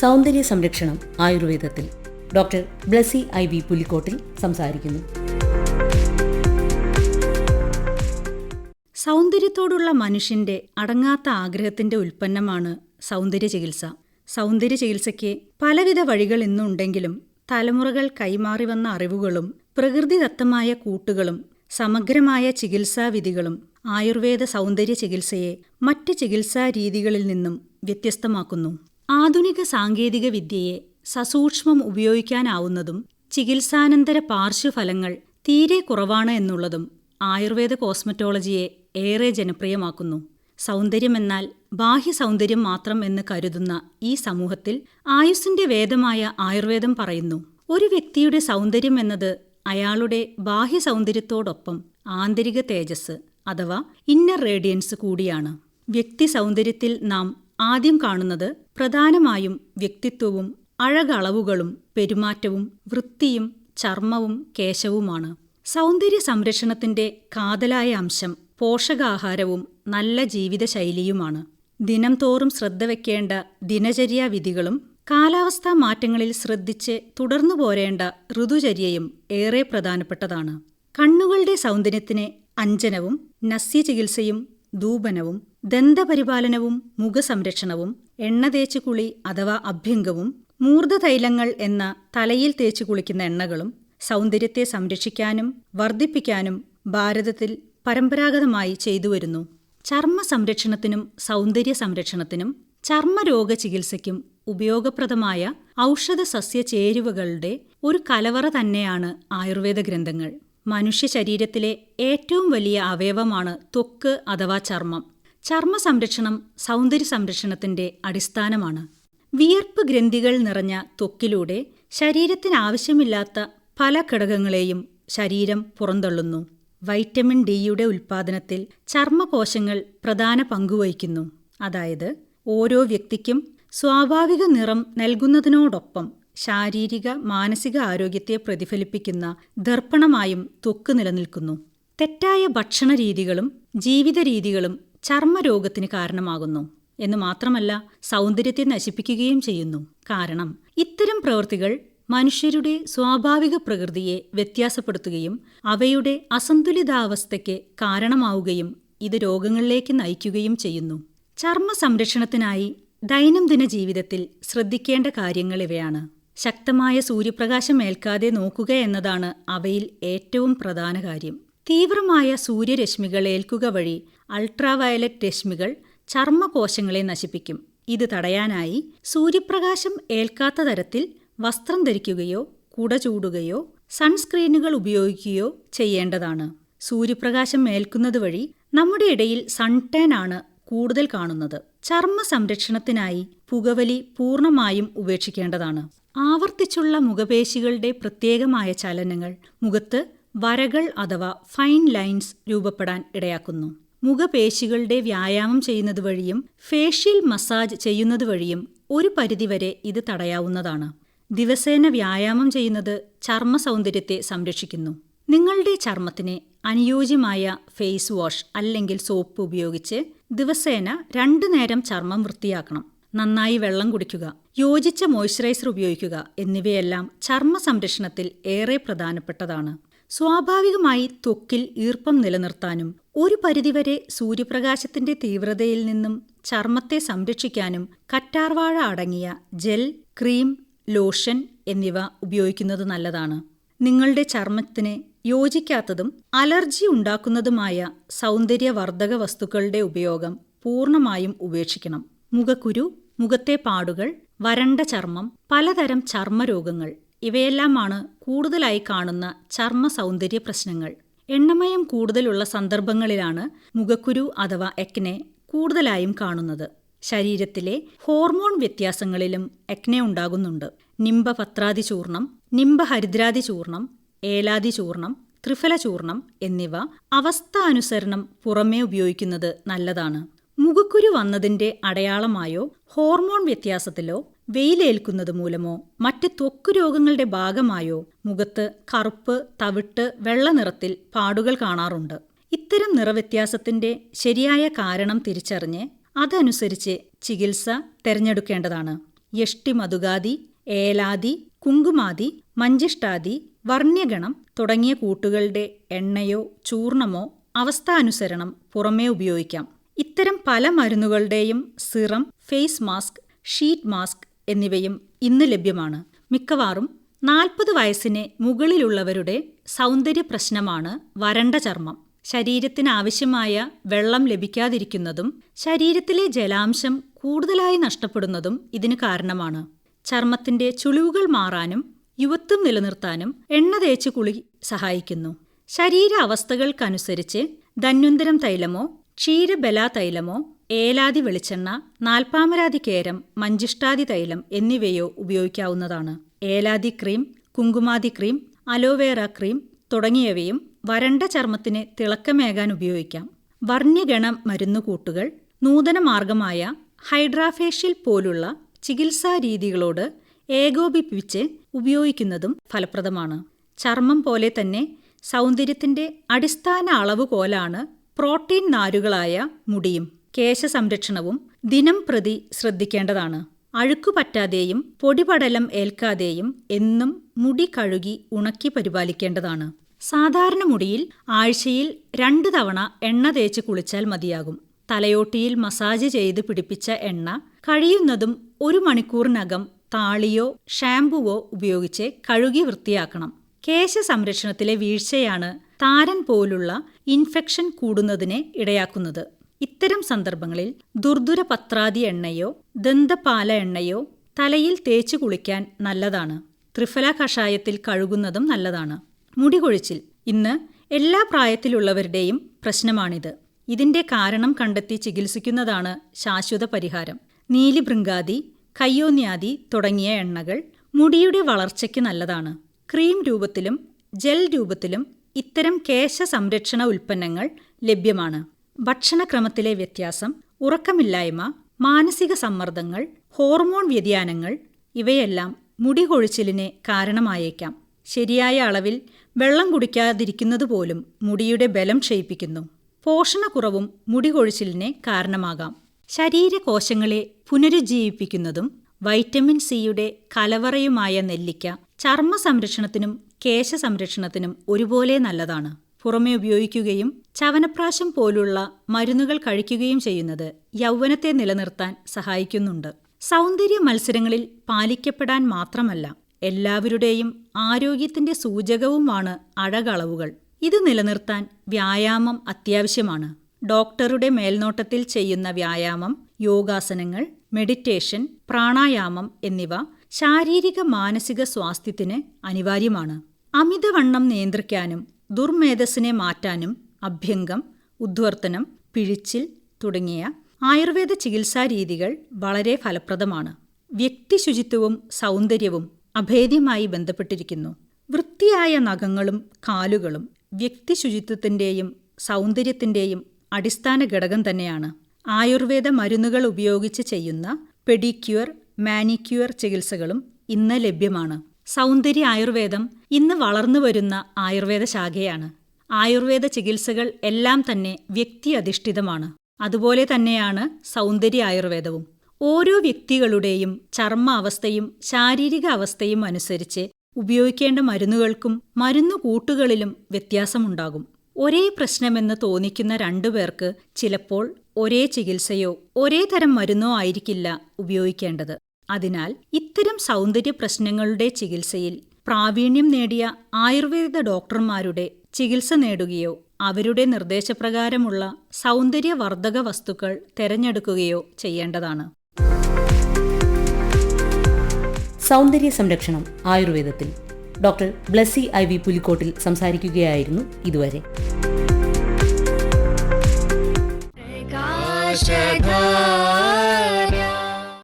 സൗന്ദര്യ സംരക്ഷണം ആയുർവേദത്തിൽ. Doctor Blessy I V Pulikkottil സംസാരിക്കുന്നു. സൗന്ദര്യത്തോടുള്ള മനുഷ്യന്റെ അടങ്ങാത്ത ആഗ്രഹത്തിന്റെ ഉൽപ്പന്നമാണ് സൗന്ദര്യ ചികിത്സ. സൗന്ദര്യ ചികിത്സയ്ക്ക് പലവിധ വഴികൾ ഇന്നുണ്ടെങ്കിലും തലമുറകൾ കൈമാറി വന്ന അറിവുകളും പ്രകൃതിദത്തമായ കൂട്ടുകളും സമഗ്രമായ ചികിത്സാവിധികളും ആയുർവേദ സൗന്ദര്യ ചികിത്സയെ മറ്റ് ചികിത്സാ രീതികളിൽ നിന്നും വ്യത്യസ്തമാക്കുന്നു. ആധുനിക സാങ്കേതിക വിദ്യയെ സസൂക്ഷ്മം ഉപയോഗിക്കാനാവുന്നതും ചികിത്സാനന്തര പാർശ്വഫലങ്ങൾ തീരെ കുറവാണ് എന്നുള്ളതും ആയുർവേദ കോസ്മറ്റോളജിയെ ഏറെ ജനപ്രിയമാക്കുന്നു. സൗന്ദര്യമെന്നാൽ ബാഹ്യ സൗന്ദര്യം മാത്രം എന്ന് കരുതുന്ന ഈ സമൂഹത്തിൽ ആയുസിന്റെ വേദമായ ആയുർവേദം പറയുന്നു. ഒരു വ്യക്തിയുടെ സൗന്ദര്യം എന്നത് അയാളുടെ ബാഹ്യ സൗന്ദര്യത്തോടൊപ്പം ആന്തരിക തേജസ് അഥവാ ഇന്നർ റേഡിയൻസ് കൂടിയാണ്. വ്യക്തി സൗന്ദര്യത്തിൽ നാം ആദ്യം കാണുന്നത് പ്രധാനമായും വ്യക്തിത്വവും അഴകളവുകളും പെരുമാറ്റവും വൃത്തിയും ചർമ്മവും കേശവുമാണ്. സൗന്ദര്യ സംരക്ഷണത്തിന്റെ കാതലായ അംശം പോഷകാഹാരവും നല്ല ജീവിതശൈലിയുമാണ്. ദിനം തോറും ശ്രദ്ധ വയ്ക്കേണ്ട ദിനചര്യാവിധികളും കാലാവസ്ഥാ മാറ്റങ്ങളിൽ ശ്രദ്ധിച്ച് തുടർന്നു പോരേണ്ട ഋതുചര്യയും ഏറെ പ്രധാനപ്പെട്ടതാണ്. കണ്ണുകളുടെ സൗന്ദര്യത്തിന് അഞ്ജനവും നസ്യ ചികിത്സയും ധൂപനവും ദന്തപരിപാലനവും മുഖസംരക്ഷണവും എണ്ണ തേച്ച് കുളി അഥവാ അഭ്യംഗവും മൂർധതൈലങ്ങൾ എന്ന തലയിൽ തേച്ചു കുളിക്കുന്ന എണ്ണകളും സൗന്ദര്യത്തെ സംരക്ഷിക്കാനും വർദ്ധിപ്പിക്കാനും ഭാരതത്തിൽ പരമ്പരാഗതമായി ചെയ്തുവരുന്നു ചർമ്മ സംരക്ഷണത്തിനും സൗന്ദര്യ സംരക്ഷണത്തിനും ചർമ്മരോഗ ചികിത്സയ്ക്കും ഉപയോഗപ്രദമായ ഔഷധ സസ്യ ചേരുവകളുടെ ഒരു കലവറ തന്നെയാണ് ആയുർവേദ ഗ്രന്ഥങ്ങൾ. മനുഷ്യ ശരീരത്തിലെ ഏറ്റവും വലിയ അവയവമാണ് ത്വക്ക് അഥവാ ചർമ്മം. ചർമ്മ സംരക്ഷണം സൗന്ദര്യ സംരക്ഷണത്തിന്റെ അടിസ്ഥാനമാണ്. വിയർപ്പ് ഗ്രന്ഥികൾ നിറഞ്ഞ ത്വക്കിലൂടെ ശരീരത്തിനാവശ്യമില്ലാത്ത പല ഘടകങ്ങളെയും ശരീരം പുറന്തള്ളുന്നു. വൈറ്റമിൻ ഡിയുടെ ഉൽപ്പാദനത്തിൽ ചർമ്മകോശങ്ങൾ പ്രധാന പങ്കുവഹിക്കുന്നു അതായത് ഓരോ വ്യക്തിക്കും സ്വാഭാവിക നിറം നൽകുന്നതിനോടൊപ്പം ശാരീരിക മാനസിക ആരോഗ്യത്തെ പ്രതിഫലിപ്പിക്കുന്ന ദർപ്പണമായും ത്വക്ക് നിലനിൽക്കുന്നു. തെറ്റായ ഭക്ഷണ രീതികളും ജീവിത രീതികളും ചർമ്മരോഗത്തിന് കാരണമാകുന്നു. എന്ന് മാത്രമല്ല സൗന്ദര്യത്തെ നശിപ്പിക്കുകയും ചെയ്യുന്നു. കാരണം ഇത്തരം പ്രവൃത്തികൾ മനുഷ്യരുടെ സ്വാഭാവിക പ്രകൃതിയെ വ്യത്യാസപ്പെടുത്തുകയും അവയുടെ അസന്തുലിതാവസ്ഥയ്ക്ക് കാരണമാവുകയും ഇത് രോഗങ്ങളിലേക്ക് നയിക്കുകയും ചെയ്യുന്നു. ചർമ്മ സംരക്ഷണത്തിനായി ദൈനംദിന ജീവിതത്തിൽ ശ്രദ്ധിക്കേണ്ട കാര്യങ്ങൾ ഇവയാണ്. ശക്തമായ സൂര്യപ്രകാശം ഏൽക്കാതെ നോക്കുക എന്നതാണ് അവയിൽ ഏറ്റവും പ്രധാന കാര്യം. തീവ്രമായ സൂര്യരശ്മികൾ ഏൽക്കുക വഴി അൾട്രാവയലറ്റ് രശ്മികൾ ചർമ്മകോശങ്ങളെ നശിപ്പിക്കും. ഇത് തടയാനായി സൂര്യപ്രകാശം ഏൽക്കാത്ത തരത്തിൽ വസ്ത്രം ധരിക്കുകയോ കുട ചൂടുകയോ സൺസ്ക്രീനുകൾ ഉപയോഗിക്കുകയോ ചെയ്യേണ്ടതാണ്. സൂര്യപ്രകാശം ഏൽക്കുന്നത് വഴി നമ്മുടെ ഇടയിൽ സൺടാൻ ആണ് കൂടുതൽ കാണുന്നത്. ചർമ്മ സംരക്ഷണത്തിനായി പുകവലി പൂർണമായും ഉപേക്ഷിക്കേണ്ടതാണ്. ആവർത്തിച്ചുള്ള മുഖപേശികളുടെ പ്രത്യേകമായ ചലനങ്ങൾ മുഖത്ത് വരകൾ അഥവാ ഫൈൻ ലൈൻസ് രൂപപ്പെടാൻ ഇടയാക്കുന്നു. മുഖപേശികളുടെ വ്യായാമം ചെയ്യുന്നത് വഴിയും ഫേഷ്യൽ മസാജ് ചെയ്യുന്നത് വഴിയും ഒരു പരിധിവരെ ഇത് തടയാവുന്നതാണ്. ദിവസേന വ്യായാമം ചെയ്യുന്നത് ചർമ്മ സൗന്ദര്യത്തെ സംരക്ഷിക്കുന്നു. നിങ്ങളുടെ ചർമ്മത്തിന് അനുയോജ്യമായ ഫേസ് വാഷ് അല്ലെങ്കിൽ സോപ്പ് ഉപയോഗിച്ച് ദിവസേന രണ്ടു നേരം ചർമ്മം വൃത്തിയാക്കണം. നന്നായി വെള്ളം കുടിക്കുക യോജിച്ച മോയ്സ്ചറൈസർ ഉപയോഗിക്കുക എന്നിവയെല്ലാം ചർമ്മ സംരക്ഷണത്തിൽ ഏറെ പ്രധാനപ്പെട്ടതാണ്. സ്വാഭാവികമായി ത്വക്കിൽ ഈർപ്പം നിലനിർത്താനും ഒരു പരിധിവരെ സൂര്യപ്രകാശത്തിന്റെ തീവ്രതയിൽ നിന്നും ചർമ്മത്തെ സംരക്ഷിക്കാനും കറ്റാർവാഴ അടങ്ങിയ ജെൽ ക്രീം ലോഷൻ എന്നിവ ഉപയോഗിക്കുന്നത് നല്ലതാണ്. നിങ്ങളുടെ ചർമ്മത്തിന് യോജിക്കാത്തതും അലർജി ഉണ്ടാക്കുന്നതുമായ സൗന്ദര്യവർദ്ധക വസ്തുക്കളുടെ ഉപയോഗം പൂർണമായും ഉപേക്ഷിക്കണം. മുഖക്കുരു മുഖത്തെ പാടുകൾ വരണ്ട ചർമ്മം പലതരം ചർമ്മരോഗങ്ങൾ ഇവയെല്ലാമാണ് കൂടുതലായി കാണുന്ന ചർമ്മ സൗന്ദര്യ പ്രശ്നങ്ങൾ. എണ്ണമയം കൂടുതലുള്ള സന്ദർഭങ്ങളിലാണ് മുഖക്കുരു അഥവാ എക്നെ കൂടുതലായും കാണുന്നത്. ശരീരത്തിലെ ഹോർമോൺ വ്യത്യാസങ്ങളിലും എക്നെ ഉണ്ടാകുന്നുണ്ട്. നിംബപത്രാതി ചൂർണം നിംബഹരിദ്രാതി ചൂർണം ഏലാതി ചൂർണം ത്രിഫല ചൂർണം എന്നിവ അവസ്ഥാനുസരണം പുറമേ ഉപയോഗിക്കുന്നത് നല്ലതാണ്. മുഖക്കുരു വന്നതിന്റെ അടയാളമായോ ഹോർമോൺ വ്യത്യാസത്തിലോ വെയിലേൽക്കുന്നത് മൂലമോ മറ്റ് ത്വക്ക് രോഗങ്ങളുടെ ഭാഗമായോ മുഖത്ത് കറുപ്പ് തവിട്ട് വെള്ള നിറത്തിൽ പാടുകൾ കാണാറുണ്ട്. ഇത്തരം നിറവ്യത്യാസത്തിന്റെ ശരിയായ കാരണം തിരിച്ചറിഞ്ഞ് അതനുസരിച്ച് ചികിത്സ തിരഞ്ഞെടുക്കേണ്ടതാണ്. യഷ്ടി മധുഗാദി ഏലാദി കുങ്കുമാദി മഞ്ചിഷ്ടാദി വർണ്യഗണം തുടങ്ങിയ കൂട്ടുകളുടെ എണ്ണയോ ചൂർണമോ അവസ്ഥാനുസരണം പുറമേ ഉപയോഗിക്കാം. ഇത്തരം പല മരുന്നുകളുടെയും serum face mask sheet mask എന്നിവയും ഇന്ന് ലഭ്യമാണ്. മിക്കവാറും നാൽപ്പത് വയസ്സിന് മുകളിലുള്ളവരുടെ സൗന്ദര്യ പ്രശ്നമാണ് വരണ്ട ചർമ്മം. ശരീരത്തിന് ആവശ്യമായ വെള്ളം ലഭിക്കാതിരിക്കുന്നതും ശരീരത്തിലെ ജലാംശം കൂടുതലായി നഷ്ടപ്പെടുന്നതും ഇതിന് കാരണമാണ്. ചർമ്മത്തിന്റെ ചുളിവുകൾ മാറാനും യുവത്വം നിലനിർത്താനും എണ്ണ തേച്ച് കുളി സഹായിക്കുന്നു. ശരീര അവസ്ഥകൾക്കനുസരിച്ച് ധന്വന്തരം തൈലമോ ക്ഷീരബല തൈലമോ ഏലാതി വെളിച്ചെണ്ണ നാൽപ്പാമരാതി കേരം മഞ്ചിഷ്ടാതി തൈലം എന്നിവയോ ഉപയോഗിക്കാവുന്നതാണ്. Eladi cream Kumkumadi cream aloe vera cream തുടങ്ങിയവയും വരണ്ട ചർമ്മത്തിന് തിളക്കമേകാൻ ഉപയോഗിക്കാം. വർണ്യഗണ മരുന്നുകൂട്ടുകൾ നൂതന മാർഗമായ ഹൈഡ്രാഫേഷ്യൽ പോലുള്ള ചികിത്സാ രീതികളോട് ഏകോപിപ്പിച്ച് ഉപയോഗിക്കുന്നതും ഫലപ്രദമാണ്. ചർമ്മം പോലെ തന്നെ സൗന്ദര്യത്തിന്റെ അടിസ്ഥാന അളവുകോലാണ് പ്രോട്ടീൻ നാരുകളായ മുടിയും കേശ സംരക്ഷണവും ദിനം പ്രതി ശ്രദ്ധിക്കേണ്ടതാണ്. അഴുക്കു പറ്റാതെയും പൊടിപടലം ഏൽക്കാതെയും എന്നും മുടി കഴുകി ഉണക്കി പരിപാലിക്കേണ്ടതാണ്. സാധാരണ മുടിയിൽ ആഴ്ചയിൽ രണ്ടു തവണ എണ്ണ തേച്ച് കുളിച്ചാൽ മതിയാകും. തലയോട്ടിയിൽ മസാജ് ചെയ്ത് പിടിപ്പിച്ച എണ്ണ കഴിയുന്നതും ഒരു മണിക്കൂറിനകം താളിയോ ഷാംപൂവോ ഉപയോഗിച്ച് കഴുകി വൃത്തിയാക്കണം. കേശ സംരക്ഷണത്തിലെ വീഴ്ചയാണ് താരൻ പോലുള്ള ഇൻഫെക്ഷൻ കൂടുന്നതിന് ഇടയാക്കുന്നത്. ഇത്തരം സന്ദർഭങ്ങളിൽ ദുർദുര പത്രാതി എണ്ണയോ ദന്തപാല എണ്ണയോ തലയിൽ തേച്ചു കുളിക്കാൻ നല്ലതാണ്. ത്രിഫല കഷായത്തിൽ കഴുകുന്നതും നല്ലതാണ്. മുടികൊഴിച്ചിൽ ഇന്ന് എല്ലാ പ്രായത്തിലുള്ളവരുടെയും പ്രശ്നമാണിത്. ഇതിന്റെ കാരണം കണ്ടെത്തി ചികിത്സിക്കുന്നതാണ് ശാശ്വത പരിഹാരം. നീലിഭൃങ്കാതി കയ്യോന്യാതി തുടങ്ങിയ എണ്ണകൾ മുടിയുടെ വളർച്ചയ്ക്ക് നല്ലതാണ്. ക്രീം രൂപത്തിലും ജെൽ രൂപത്തിലും ഇത്തരം കേശ സംരക്ഷണ ഉൽപ്പന്നങ്ങൾ ലഭ്യമാണ്. ഭക്ഷണക്രമത്തിലെ വ്യത്യാസം ഉറക്കമില്ലായ്മ മാനസിക സമ്മർദ്ദങ്ങൾ ഹോർമോൺ വ്യതിയാനങ്ങൾ ഇവയെല്ലാം മുടി കൊഴിച്ചിലിന് കാരണമായേക്കാം. ശരിയായ അളവിൽ വെള്ളം കുടിക്കാതിരിക്കുന്നത് പോലും മുടിയുടെ ബലം ക്ഷയിപ്പിക്കുന്നു. പോഷണക്കുറവും മുടി കൊഴിച്ചിലിന് കാരണമാകാം. ശരീരകോശങ്ങളെ പുനരുജ്ജീവിപ്പിക്കുന്നതും വൈറ്റമിൻ സിയുടെ കലവറയുമായ നെല്ലിക്ക ചർമ്മ സംരക്ഷണത്തിനും കേശ സംരക്ഷണത്തിനും ഒരുപോലെ നല്ലതാണ്. പുറമെ ഉപയോഗിക്കുകയും ചവനപ്രാശം പോലുള്ള മരുന്നുകൾ കഴിക്കുകയും ചെയ്യുന്നത് യൗവനത്തെ നിലനിർത്താൻ സഹായിക്കുന്നുണ്ട്. സൗന്ദര്യ മത്സരങ്ങളിൽ പാലിക്കപ്പെടാൻ മാത്രമല്ല എല്ലാവരുടെയും ആരോഗ്യത്തിന്റെ സൂചകവുമാണ് അഴകളവുകൾ. ഇത് നിലനിർത്താൻ വ്യായാമം അത്യാവശ്യമാണ്. ഡോക്ടറുടെ മേൽനോട്ടത്തിൽ ചെയ്യുന്ന വ്യായാമം യോഗാസനങ്ങൾ മെഡിറ്റേഷൻ പ്രാണായാമം എന്നിവ ശാരീരിക മാനസിക സ്വാസ്ഥ്യത്തിന് അനിവാര്യമാണ്. അമിതവണ്ണം നിയന്ത്രിക്കാനും ദുർമേധസ്സിനെ മാറ്റാനും അഭ്യംഗം ഉദ്വർത്തനം പിഴിച്ചിൽ തുടങ്ങിയ ആയുർവേദ ചികിത്സാ രീതികൾ വളരെ ഫലപ്രദമാണ്. വ്യക്തിശുചിത്വവും സൗന്ദര്യവും അഭേദ്യമായി ബന്ധപ്പെട്ടിരിക്കുന്നു. വൃത്തിയായ നഖങ്ങളും കാലുകളും വ്യക്തിശുചിത്വത്തിന്റെയും സൗന്ദര്യത്തിന്റെയും അടിസ്ഥാന ഘടകം തന്നെയാണ്. ആയുർവേദ മരുന്നുകൾ ഉപയോഗിച്ച് ചെയ്യുന്ന പെഡിക്യൂർ മാനിക്യൂർ ചികിത്സകളും ഇന്ന് ലഭ്യമാണ്. സൗന്ദര്യ ആയുർവേദം ഇന്ന് വളർന്നു വരുന്ന ആയുർവേദ ശാഖയാണ്. ആയുർവേദ ചികിത്സകൾ എല്ലാം തന്നെ വ്യക്തി അധിഷ്ഠിതമാണ്. അതുപോലെ തന്നെയാണ് സൗന്ദര്യ ആയുർവേദവും. ഓരോ വ്യക്തികളുടെയും ചർമ്മ അവസ്ഥയും ശാരീരിക അവസ്ഥയും അനുസരിച്ച് ഉപയോഗിക്കേണ്ട മരുന്നുകൾക്കും മരുന്നു കൂട്ടുകളിലും വ്യത്യാസമുണ്ടാകും. ഒരേ പ്രശ്നമെന്ന് തോന്നിക്കുന്ന രണ്ടുപേർക്ക് ചിലപ്പോൾ ഒരേ ചികിത്സയോ ഒരേ തരം മരുന്നോ ആയിരിക്കില്ല ഉപയോഗിക്കേണ്ടത്. അതിനാൽ ഇത്തരം സൗന്ദര്യ പ്രശ്നങ്ങളുടെ ചികിത്സയിൽ പ്രാവീണ്യം നേടിയ ആയുർവേദ ഡോക്ടർമാരുടെ ചികിത്സ നേടുകയോ അവരുടെ നിർദ്ദേശപ്രകാരമുള്ള സൗന്ദര്യവർദ്ധക വസ്തുക്കൾ തിരഞ്ഞെടുക്കുകയോ ചെയ്യേണ്ടതാണ്. സൗന്ദര്യ സംരക്ഷണം ആയുർവേദത്തിൽ. Doctor Blessy I V Pulikkottil സംസാരിക്കുകയായിരുന്നു ഇതുവരെ. Shaka